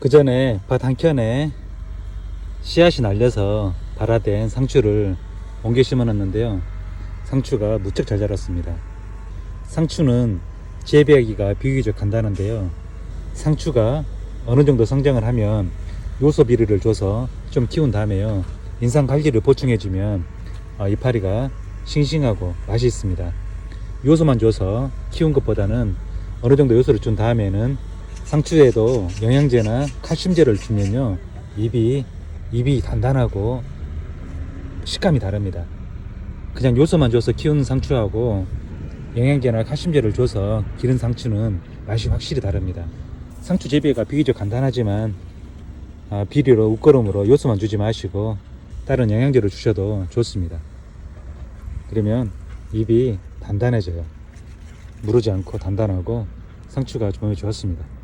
그 전에 밭 한켠에 씨앗이 날려서 발화된 상추를 옮겨 심어놨는데요. 상추가 무척 잘 자랐습니다. 상추는 재배하기가 비교적 간단한데요. 상추가 어느 정도 성장을 하면 요소 비료를 줘서 좀 키운 다음에요. 인상 관리를 보충해주면 어, 이파리가 싱싱하고 맛이 있습니다. 요소만 줘서 키운 것보다는 어느 정도 요소를 준 다음에는 상추에도 영양제나 칼슘제를 주면요. 잎이, 잎이 단단하고 식감이 다릅니다. 그냥 요소만 줘서 키우는 상추하고 영양제나 칼슘제를 줘서 기른 상추는 맛이 확실히 다릅니다. 상추 재배가 비교적 간단하지만 아, 비료로 웃거름으로 요소만 주지 마시고 다른 영양제를 주셔도 좋습니다. 그러면 잎이 단단해져요. 무르지 않고 단단하고 상추가 몸에 좋았습니다.